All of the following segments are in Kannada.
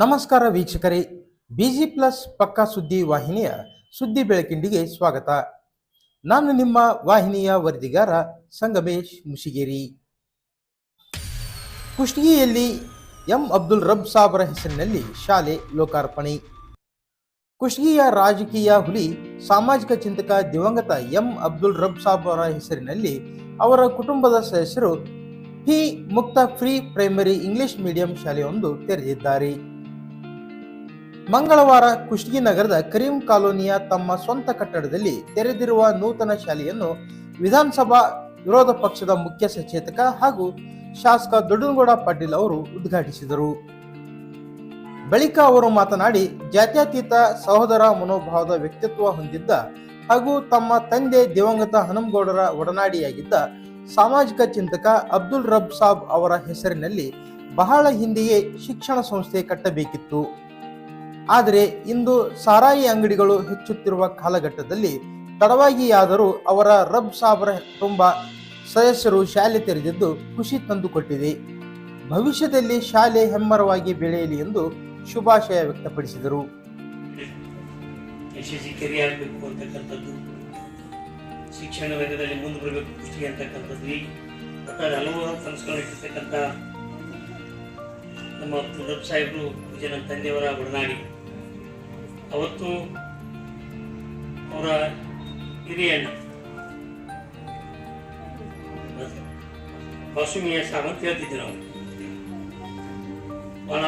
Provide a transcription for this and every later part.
ನಮಸ್ಕಾರ ವೀಕ್ಷಕರೇ, ಬಿಜಿ ಪ್ಲಸ್ ಪಕ್ಕಾ ಸುದ್ದಿ ವಾಹಿನಿಯ ಸುದ್ದಿ ಬೆಳಕಿಂಡಿಗೆ ಸ್ವಾಗತ. ನಾನು ನಿಮ್ಮ ವಾಹಿನಿಯ ವರದಿಗಾರ ಸಂಗಮೇಶ್ ಮುಷಿಗೇರಿ. ಕುಷ್ಟಗಿಯಲ್ಲಿ ಎಂ ಅಬ್ದುಲ್ ರಬ್ ಸಾಬರ ಹೆಸರಿನಲ್ಲಿ ಶಾಲೆ ಲೋಕಾರ್ಪಣೆ. ಕುಷ್ಟಗಿಯ ರಾಜಕೀಯ ಹುಲಿ ಸಾಮಾಜಿಕ ಚಿಂತಕ ದಿವಂಗತ ಎಂ ಅಬ್ದುಲ್ ರಬ್ ಸಾಬರ ಹೆಸರಿನಲ್ಲಿ ಅವರ ಕುಟುಂಬದ ಸದಸ್ಯರು ಹಿ ಮುಕ್ತ ಫ್ರೀ ಪ್ರೈಮರಿ ಇಂಗ್ಲಿಷ್ ಮೀಡಿಯಂ ಶಾಲೆಯೊಂದು ತೆರೆದಿದ್ದಾರೆ. ಮಂಗಳವಾರ ಕುಷ್ಟಗಿ ನಗರದ ಕರೀಂ ಕಾಲೋನಿಯ ತಮ್ಮ ಸ್ವಂತ ಕಟ್ಟಡದಲ್ಲಿ ತೆರೆದಿರುವ ನೂತನ ಶಾಲೆಯನ್ನು ವಿಧಾನಸಭಾ ವಿರೋಧ ಪಕ್ಷದ ಮುಖ್ಯ ಸಚೇತಕ ಹಾಗೂ ಶಾಸಕ ದೊಡ್ಡನಗೌಡ ಪಾಟೀಲ್ ಅವರು ಉದ್ಘಾಟಿಸಿದರು. ಬಳಿಕ ಅವರು ಮಾತನಾಡಿ, ಜಾತ್ಯತೀತ ಸಹೋದರ ಮನೋಭಾವದ ವ್ಯಕ್ತಿತ್ವ ಹೊಂದಿದ್ದ ಹಾಗೂ ತಮ್ಮ ತಂದೆ ದಿವಂಗತ ಹನುಮಗೌಡರ ಒಡನಾಡಿಯಾಗಿದ್ದ ಸಾಮಾಜಿಕ ಚಿಂತಕ ಅಬ್ದುಲ್ ರಬ್ ಸಾಬ್ ಅವರ ಹೆಸರಿನಲ್ಲಿ ಬಹಳ ಹಿಂದೆಯೇ ಶಿಕ್ಷಣ ಸಂಸ್ಥೆ ಕಟ್ಟಬೇಕಿತ್ತು. ಆದರೆ ಇಂದು ಸಾರಾಯಿ ಅಂಗಡಿಗಳು ಹೆಚ್ಚುತ್ತಿರುವ ಕಾಲಘಟ್ಟದಲ್ಲಿ ತಡವಾಗಿಯಾದರೂ ಅವರ ರಬ್ ಸಾಬರ ಕುಟುಂಬ ಸದಸ್ಯರು ಶಾಲೆ ತೆರೆದಿದ್ದು ಖುಷಿ ತಂದುಕೊಟ್ಟಿದೆ. ಭವಿಷ್ಯದಲ್ಲಿ ಶಾಲೆ ಹೆಮ್ಮರವಾಗಿ ಬೆಳೆಯಲಿ ಎಂದು ಶುಭಾಶಯ ವ್ಯಕ್ತಪಡಿಸಿದರು. ಯಶಸ್ವಿ ಕೆರೆಯಾಗಬೇಕು ಅಂತಕ್ಕಂಥದ್ದು, ಶಿಕ್ಷಣ ರಂಗದಲ್ಲಿ ಮುಂದೆ ಬರಬೇಕು ಕುಸ್ತಿ ಅಂತಕ್ಕಂಥದ್ದು ಈ ಒಟ್ಟಾರೆ ಹಲವಾರು ಕನಸುಗಳು ಇಟ್ಟಿರ್ತಕ್ಕಂಥ ನಮ್ಮ ಪ್ರದಪ್ ಸಾಹೇಬರು ಪೂಜೆ ನಮ್ಮ ತಂದೆಯವರ ಒಡನಾಡಿ. ಅವತ್ತು ಅವರ ಹಿರಿಯಣ್ಣ ವಾಸುಮಿಯ ಅಂತ ಹೇಳ್ತಿದ್ದೆ ನಾವು. ಬಹಳ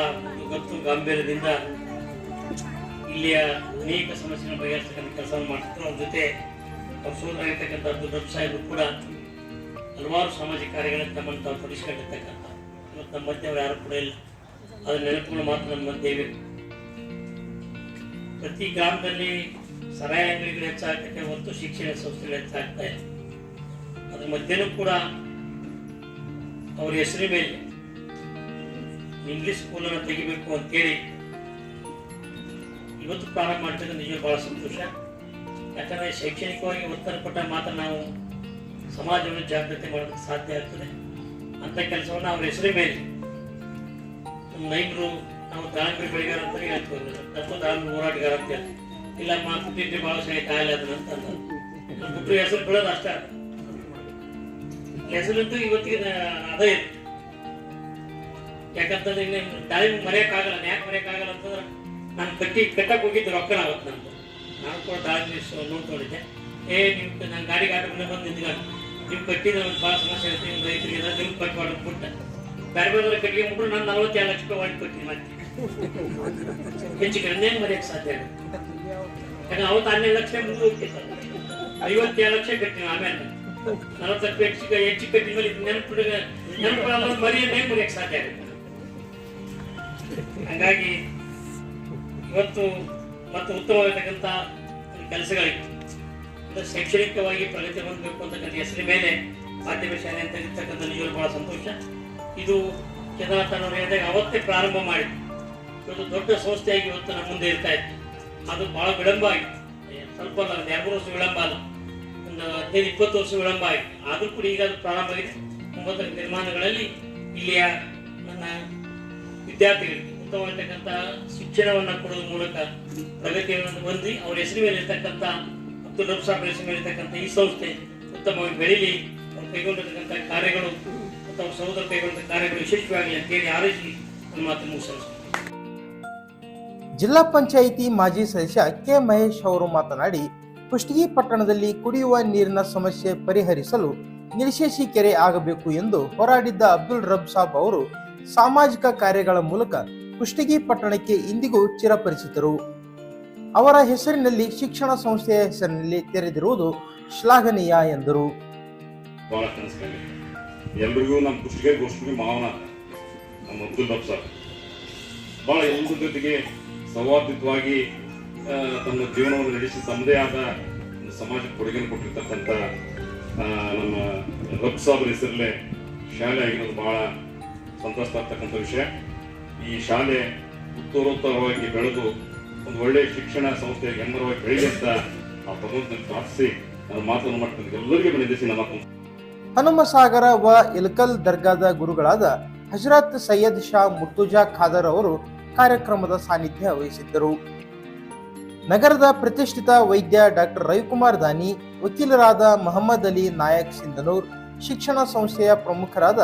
ಗೊತ್ತು ಗಾಂಭೀರ್ಯದಿಂದ ಇಲ್ಲಿಯ ಅನೇಕ ಸಮಸ್ಯೆಗಳನ್ನು ಬಗೆಹರಿಸ್ತಕ್ಕಂಥ ಕೆಲಸವನ್ನು ಮಾಡ್ತಿದ್ರು. ಅವ್ರ ಜೊತೆ ಅವ್ರ ಸೋದರಾಗಿರ್ತಕ್ಕಂಥ ರಬ್ ಸಾಹೇಬರು ಕೂಡ ಹಲವಾರು ಸಾಮಾಜಿಕ ಕಾರ್ಯಗಳನ್ನು ತಮ್ಮನ್ನು ತಾವು ತೊಡಗಿಸ್ಕೊಂಡಿರ್ತಕ್ಕಂಥ. ಇವತ್ತು ನಮ್ಮ ಮಧ್ಯೆ ಅವ್ರು ಯಾರು ಕೂಡ ಇಲ್ಲ. ಅದರ ನೆನಪುಗಳು ಮಾತ್ರ ನಮ್ಮ ಮಧ್ಯೆ ಇವೆ. ಪ್ರತಿ ಗ್ರಾಮದಲ್ಲಿ ಸರಾಯ ಅಂಗಡಿಗಳು ಹೆಚ್ಚಾಗ್ತಕ್ಕೆ ಮತ್ತು ಶಿಕ್ಷಣ ಸಂಸ್ಥೆಗಳು ಹೆಚ್ಚಾಗ್ತಾ ಇದೆ. ಅದ್ರ ಮಧ್ಯೆನೂ ಕೂಡ ಅವ್ರ ಹೆಸರಿನ ಮೇಲೆ ಇಂಗ್ಲಿಷ್ ಸ್ಕೂಲನ್ನು ತೆಗಿಬೇಕು ಅಂತೇಳಿ ಇವತ್ತು ಪ್ರಾರಂಭ ಮಾಡ್ತಕ್ಕಂಥ ನಿಜ ಭಾಳ ಸಂತೋಷ. ಯಾಕಂದ್ರೆ ಶೈಕ್ಷಣಿಕವಾಗಿ ಒತ್ತಡ ಕೊಟ್ಟ ಮಾತ್ರ ನಾವು ಸಮಾಜವನ್ನು ಜಾಗೃತಿ ಮಾಡೋದಕ್ಕೆ ಸಾಧ್ಯ ಆಗ್ತದೆ. ಅಂತ ಕೆಲಸವನ್ನು ಅವ್ರ ಹೆಸರಿನ ಮೇಲೆ ನೈಬರು ನಾವು ದಾಳಿಂಬರಿ ಬೆಳೆಗಾರ ಅಂತ ಹೇಳ್ತೀವಿ ತಪ್ಪು ದಾಳಿಂಬರಿ ಹೋರಾಟಗಾರ ಅಂತ ಇಲ್ಲ ಮಾ ಹುಟ್ಟಿದ್ರೆ ಬಹಳ ಸರಿ ಕಾಯಿಲೆ ಅದನ್ನ ಅಂತ ಅಂದ್ರು. ನಮ್ಮ ಹುಟ್ಟು ಹೆಸರು ಬಿಡೋದು ಅಷ್ಟೇ ಹೆಸರಂತೂ ಇವತ್ತಿಗೆ ಅದೇ ಇದೆ. ಯಾಕಂತಂದ್ರೆ ಇನ್ನೇನು ದಾಳಿಂಬೆ ಮರೆಯಕ್ಕಾಗಲ್ಲ. ಯಾಕೆ ಮರೆಯಕ್ಕಾಗಲ್ಲ ಅಂತಂದ್ರೆ ನಾನು ಕಟ್ಟಿ ಕಟ್ಟಕ್ಕೆ ಹೋಗಿದ್ದು ರೊಕ್ಕ ಆಗುತ್ತೆ ನಂದು. ನಾನು ಕೂಡ ದಾಳಿ ನೋಡ್ಕೊಂಡಿದ್ದೆ. ಏ, ನಿಮ್ ನಾನು ಗಾಡಿ ಗಾಡಿ ಮೇಲೆ ಬಂದು ನಿಂತ್ಕೊಂಡು. ಕಟ್ಟಿದ ಕಟ್ಟಿದ್ರೆ ಒಂದು ಭಾಳ ಸಮಸ್ಯೆ ಇರುತ್ತೆ ನಿಮ್ಮ ರೈತರಿಗೆ ನಿಮ್ಗೆ ಕಟ್ಟಿ ಮಾಡೋದು ಬಿಟ್ಟೆ ಬೇರೆ ಬೇರೆ ಕಟ್ಟಿಗೆ ಮುಟ್ರು ನಾನು ನಲವತ್ತೇಳು ಲಕ್ಷ ರೂಪಾಯಿ ಮಾಡಿ ಕೊಟ್ಟಿನಿ ಮತ್ತೆ. ಹೆಚ್ಚು ಕಡಿಮೆ ಮರೆಯಕ್ಕೆ ಸಾಧ್ಯ ಯಾಕಂದ್ರೆ ಅವತ್ತು ಹನ್ನೆರಡು ಲಕ್ಷ ಹೋಗ್ತಿತ್ತು ಐವತ್ತೇಳು ಲಕ್ಷ ಕಟ್ಟಿನ ಆಮೇಲೆ. ನಲವತ್ತು ಲಕ್ಷ ಹೆಚ್ಚು ಹೆಚ್ಚು ಕಟ್ಟಿದ ಮೇಲೆ ನೆನಪು ನೆನಪು ಮರಿಯನ್ನೇ ಮರೆಯಕ್ಕೆ ಸಾಧ್ಯ ಆಗುತ್ತೆ. ಹಂಗಾಗಿ ಇವತ್ತು ಮತ್ತು ಉತ್ತಮವಾಗಿರ್ತಕ್ಕಂಥ ಕೆಲಸಗಳಿತ್ತು ಅಂದ್ರೆ ಶೈಕ್ಷಣಿಕವಾಗಿ ಪ್ರಗತಿ ಹೊಂದಬೇಕು ಅಂತಕ್ಕಂಥ ಹೆಸರಿನ ಮೇಲೆ ಮಾಧ್ಯಮ ಶಾಲೆ ಅಂತ ಇರ್ತಕ್ಕಂಥ ನಿಜವಾಗ್ಲೂ ಬಹಳ ಸಂತೋಷ. ಇದು ಕೇದಾರತನವರು ಹೇಳಿದಾಗ ಅವತ್ತೇ ಪ್ರಾರಂಭ ಮಾಡಿದ್ದು ಇವತ್ತು ದೊಡ್ಡ ಸಂಸ್ಥೆಯಾಗಿ ಇವತ್ತು ನಮ್ಮ ಮುಂದೆ ಇರ್ತಾ ಇತ್ತು. ಅದು ಬಹಳ ವಿಳಂಬ ಆಗಿತ್ತು ಸ್ವಲ್ಪ ಅಲ್ಲ, ಒಂದು ಎರಡು ವರ್ಷ ವಿಳಂಬ ಅಲ್ಲ. ಒಂದು ಹದಿನೈದು, ಇಪ್ಪತ್ತು ವರ್ಷ ವಿಳಂಬ ಆಗಿದೆ. ಆದರೂ ಕೂಡ ಈಗ ಅದು ಪ್ರಾರಂಭ ಆಗಿದೆ. ಒಂಬತ್ತರ ನಿರ್ಮಾಣಗಳಲ್ಲಿ ಇಲ್ಲಿಯ ನನ್ನ ವಿದ್ಯಾರ್ಥಿಗಳಿಗೆ ಉತ್ತಮವಾಗಿರ್ತಕ್ಕಂಥ ಶಿಕ್ಷಣವನ್ನು ಕೊಡೋದ್ರ ಮೂಲಕ ಪ್ರಗತಿಯನ್ನು ಹೊಂದಿ ಅವ್ರ ಹೆಸರು ಮೇಲೆ ಇರ್ತಕ್ಕಂಥ ಅಬ್ದುಲ್ ರಬ್ ಸಾಹೇಬ್ ಹೆಸರು ಮೇಲೆ ಇರ್ತಕ್ಕಂಥ ಈ ಸಂಸ್ಥೆ ಉತ್ತಮವಾಗಿ ಬೆಳೀಲಿ. ಅವ್ರು ಕೈಗೊಂಡಿರ್ತಕ್ಕಂಥ ಕಾರ್ಯಗಳು ಅವ್ರ ಸಹೋದರ ಕೈಗೊಂಡ ಕಾರ್ಯಗಳು ಯಶಸ್ವಿಯಾಗಲಿ ಅಂತೇಳಿ ಆರೈಸಿ ನನ್ನ ಮಾತು ಮುಗಿಸಲು ಜಿಲ್ಲಾ ಪಂಚಾಯಿತಿ ಮಾಜಿ ಸದಸ್ಯ ಕೆ ಮಹೇಶ್ ಅವರು ಮಾತನಾಡಿ, ಕುಷ್ಟಗಿ ಪಟ್ಟಣದಲ್ಲಿ ಕುಡಿಯುವ ನೀರಿನ ಸಮಸ್ಯೆ ಪರಿಹರಿಸಲು ನಿರ್ಶೇಷಿ ಕೆರೆ ಆಗಬೇಕು ಎಂದು ಹೋರಾಡಿದ್ದ ಅಬ್ದುಲ್ ರಬ್ ಸಾಬ್ ಅವರು ಸಾಮಾಜಿಕ ಕಾರ್ಯಗಳ ಮೂಲಕ ಕುಷ್ಟಗಿ ಪಟ್ಟಣಕ್ಕೆ ಇಂದಿಗೂ ಚಿರಪರಿಚಿತರು. ಅವರ ಹೆಸರಿನಲ್ಲಿ ಶಿಕ್ಷಣ ಸಂಸ್ಥೆಯ ಹೆಸರಿನಲ್ಲಿ ತೆರೆದಿರುವುದು ಶ್ಲಾಘನೀಯ ಎಂದರು. ಎಲ್ರಿಗೂ ನಮ್ಮ ಕುಷ್ಟಿಗೆ ಗೋಷ್ಠಿಗೆ ಮಾವನ ನಮ್ಮ ಅಬ್ದುಲ್ ರಬ್ ಸಾಬ್. ಬಹಳ ಎಲ್ಲರ ಜೊತೆಗೆ ಸೌಹಾರ್ದಿತವಾಗಿ ತಮ್ಮ ಜೀವನವನ್ನು ನಡೆಸಿ ತಮ್ಮದೇ ಆದ ಸಮಾಜಕ್ಕೆ ಕೊಡುಗೆಯನ್ನು ಕೊಟ್ಟಿರ್ತಕ್ಕಂಥ ನಮ್ಮ ರಬ್ ಸಾಬ್ರ ಹೆಸರಲ್ಲೇ ಶಾಲೆ ಆಗಿರೋದು ಭಾಳ ಸಂತೋಷ ಆಗ್ತಕ್ಕಂಥ ವಿಷಯ. ಈ ಶಾಲೆ ಉತ್ತರೋತ್ತರವಾಗಿ ಬೆಳೆದು ಒಂದು ಒಳ್ಳೆಯ ಶಿಕ್ಷಣ ಸಂಸ್ಥೆ ಹೆಮ್ಮರವಾಗಿ ಬೆಳೆಯಲಿ ಅಂತ ಆ ಭಗವಂತನ ಪ್ರಾರ್ಥಿಸಿ ನನ್ನ ಮಾತನ್ನು ಮಾಡ್ತೀನಿ ಎಲ್ಲರಿಗೂ ಬೆಳೆದಿಸಿ ನಮ್ಮ ಹನುಮಸಾಗರ ವ ಇಲ್ಕಲ್ ದರ್ಗಾದ ಗುರುಗಳಾದ ಹಜರತ್ ಸೈಯದ್ ಶಾ ಮುರ್ತುಜಾ ಖಾದರ್ ಅವರು ಕಾರ್ಯಕ್ರಮದ ಸಾನ್ನಿಧ್ಯ ವಹಿಸಿದ್ದರು. ನಗರದ ಪ್ರತಿಷ್ಠಿತ ವೈದ್ಯ ಡಾಕ್ಟರ್ ರವಿಕುಮಾರ್ ದಾನಿ, ವಕೀಲರಾದ ಮಹಮ್ಮದ್ ಅಲಿ ನಾಯಕ್ ಸಿಂಧನೂರ್, ಶಿಕ್ಷಣ ಸಂಸ್ಥೆಯ ಪ್ರಮುಖರಾದ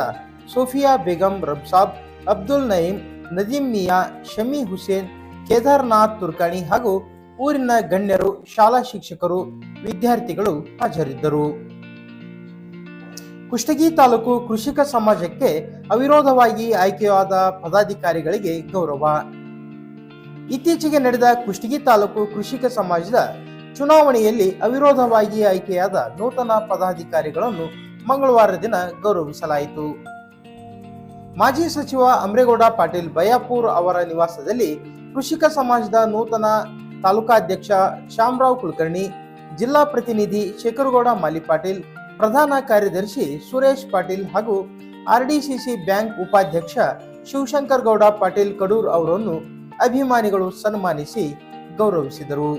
ಸೋಫಿಯಾ ಬೇಗಂ ರಬ್ಸಾಬ್, ಅಬ್ದುಲ್ ನಯೀಂ, ನದೀಂ ಮಿಯಾ, ಶಮಿ ಹುಸೇನ್, ಕೇದಾರ್ನಾಥ್ ತುರ್ಕಾಣಿ ಹಾಗೂ ಊರಿನ ಗಣ್ಯರು, ಶಾಲಾ ಶಿಕ್ಷಕರು, ವಿದ್ಯಾರ್ಥಿಗಳು ಹಾಜರಿದ್ದರು. ಕುಷ್ಟಗಿ ತಾಲೂಕು ಕೃಷಿಕ ಸಮಾಜಕ್ಕೆ ಅವಿರೋಧವಾಗಿ ಆಯ್ಕೆಯಾದ ಪದಾಧಿಕಾರಿಗಳಿಗೆ ಗೌರವ. ಇತ್ತೀಚೆಗೆ ನಡೆದ ಕುಷ್ಟಗಿ ತಾಲೂಕು ಕೃಷಿಕ ಸಮಾಜದ ಚುನಾವಣೆಯಲ್ಲಿ ಅವಿರೋಧವಾಗಿ ಆಯ್ಕೆಯಾದ ನೂತನ ಪದಾಧಿಕಾರಿಗಳನ್ನು ಮಂಗಳವಾರ ದಿನ ಗೌರವಿಸಲಾಯಿತು. ಮಾಜಿ ಸಚಿವ ಅಮ್ರೇಗೌಡ ಪಾಟೀಲ್ ಬಯಾಪುರ್ ಅವರ ನಿವಾಸದಲ್ಲಿ ಕೃಷಿಕ ಸಮಾಜದ ನೂತನ ತಾಲೂಕಾಧ್ಯಕ್ಷ ಶ್ಯಾಮರಾವ್ ಕುಲಕರ್ಣಿ, ಜಿಲ್ಲಾ ಪ್ರತಿನಿಧಿ ಶೇಖರಗೌಡ ಮಾಲಿ ಪಾಟೀಲ್ ಪ್ರಧಾನ ಕಾರ್ಯದರ್ಶಿ ಸುರೇಶ್ ಪಾಟೀಲ್ ಹಾಗೂ ಆರ್ಡಿಸಿಸಿ ಬ್ಯಾಂಕ್ ಉಪಾಧ್ಯಕ್ಷ ಶಿವಶಂಕರ್ ಗೌಡ ಪಾಟೀಲ್ ಕಡೂರ್ ಅವರನ್ನು ಅಭಿಮಾನಿಗಳು ಸನ್ಮಾನಿಸಿ ಗೌರವಿಸಿದರು.